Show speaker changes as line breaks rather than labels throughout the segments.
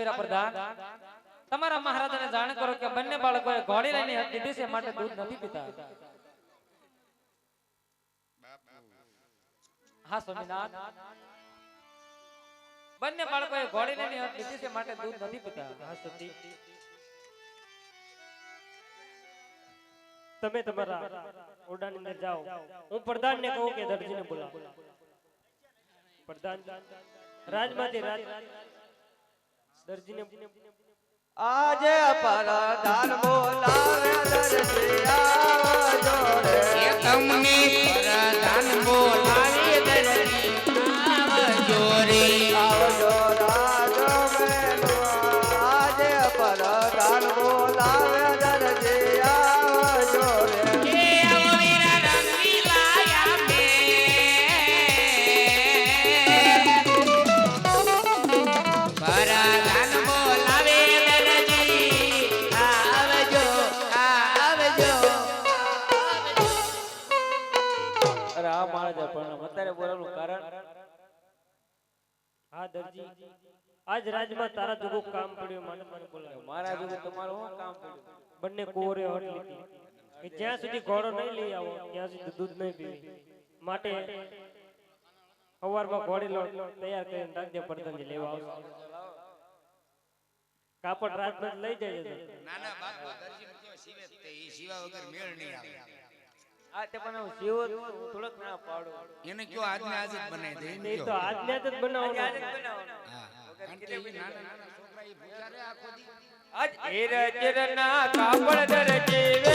વીરા પ્રધાન, તમારા મહારાજાને જાણ કરો કે બંને બાળકોએ ઘોડી લઈને દીધી છે માટે દૂધ નથી પીતા. હા, સ્વામિનાથ. બંને બાળકોએ ઘોડી લઈને દીધી છે માટે દૂધ નથી પીતા.
હા, સતી. તમે તમારા ઓરડાની અંદર જાઓ. હું પ્રધાનને કહું કે દરજીને બોલાવો. પ્રધાન, રાજમાંથી રાજ દરજીને
આજે પરદાન બોલાવે દરજી આવજો રે
તમને
પરદાન બોલાવે દરજી આવજો રે
હા દરજી. આજ રાજમાં તારા જોગું કામ પડ્યું મને મને બોલાવ્યો
મારા જોડે તમારું શું કામ પડ્યું?
બંને કોરે હટ લીધી કે જ્યાં સુધી ઘોડો નહીં લઈ આવો ત્યાં સુધી દૂધ નહીં પીવી. માટે સવારમાં ઘોડી લો તૈયાર કરીને રાખજે પ્રધાનજી લેવા આવશે. કાપડ રાજમાં લઈ જાય ના
ના બાપુ દરજી શિવે તે. ઈ શિવા વગર મેળ નહીં આવે.
આ તે પણ હું જીવો થોડોક ના પાડું.
એને કયો આજને આજ જ બનાવી દે એને
એ. તો આજને જ બનાવવાનું.
આજે જ બનાવવાનું.
હા. કારણ કે નાના નાના છોકરા ઈ ભૂખ્યા રહે આખો દી.
આજ હીરજના કાપડ દરજી વે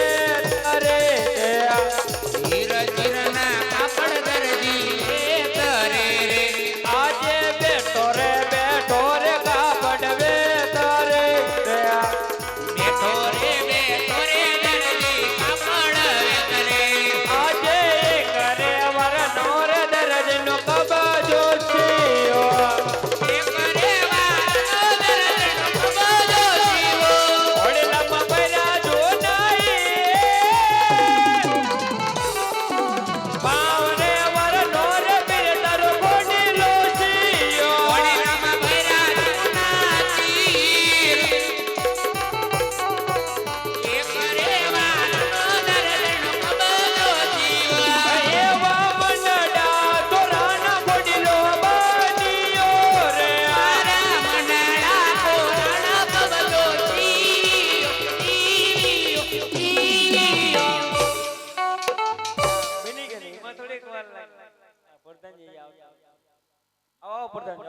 આવો, પ્રધાન.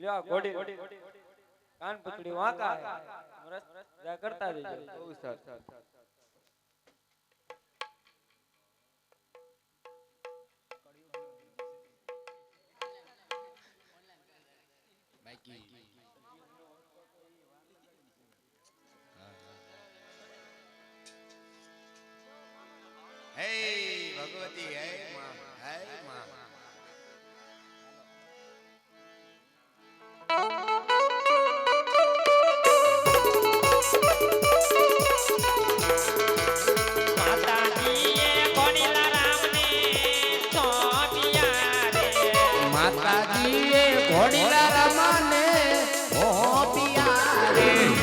લ્યો ઘોડી કાન પકડી વાંકા કરતા જજો બહુ સરસ.
ભગવતી હે માં હે માં
માતાજીએ ઘોડીલા રામને ઓ રે.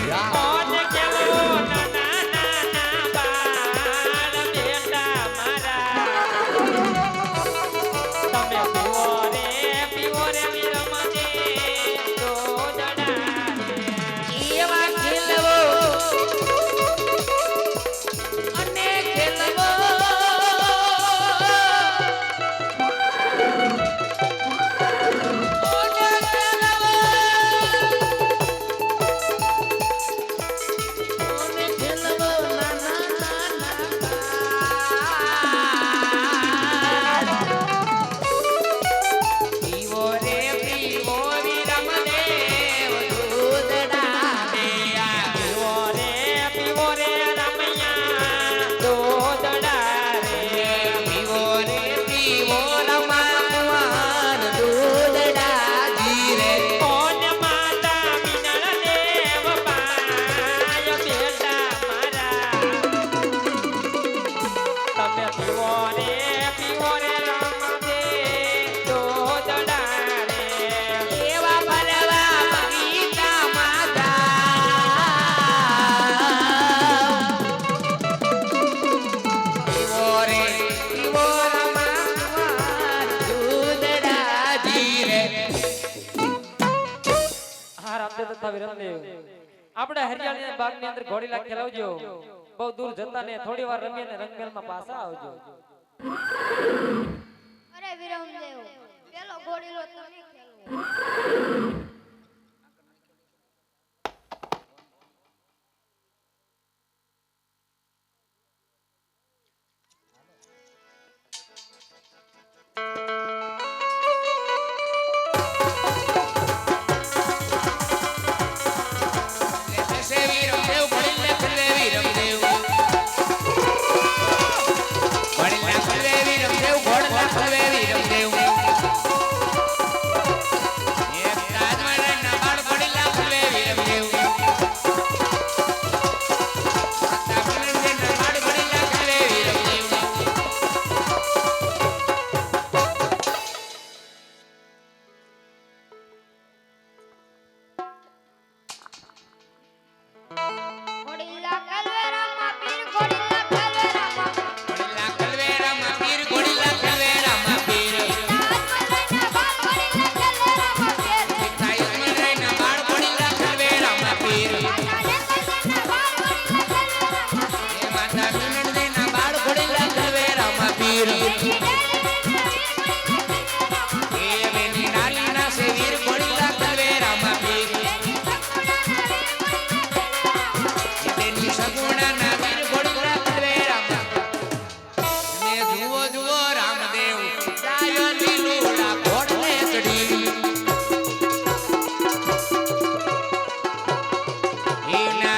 આપણે હરિયાળી બાગની અંદર ઘોડીલા ખેલાવજો. બહુ દૂર જતા ને થોડી વાર રમીએ ને રંગમેલમાં પાછા આવજો.
અરે વિરમદેવ, પેલો ઘોડીલો તમે ખેલો
y la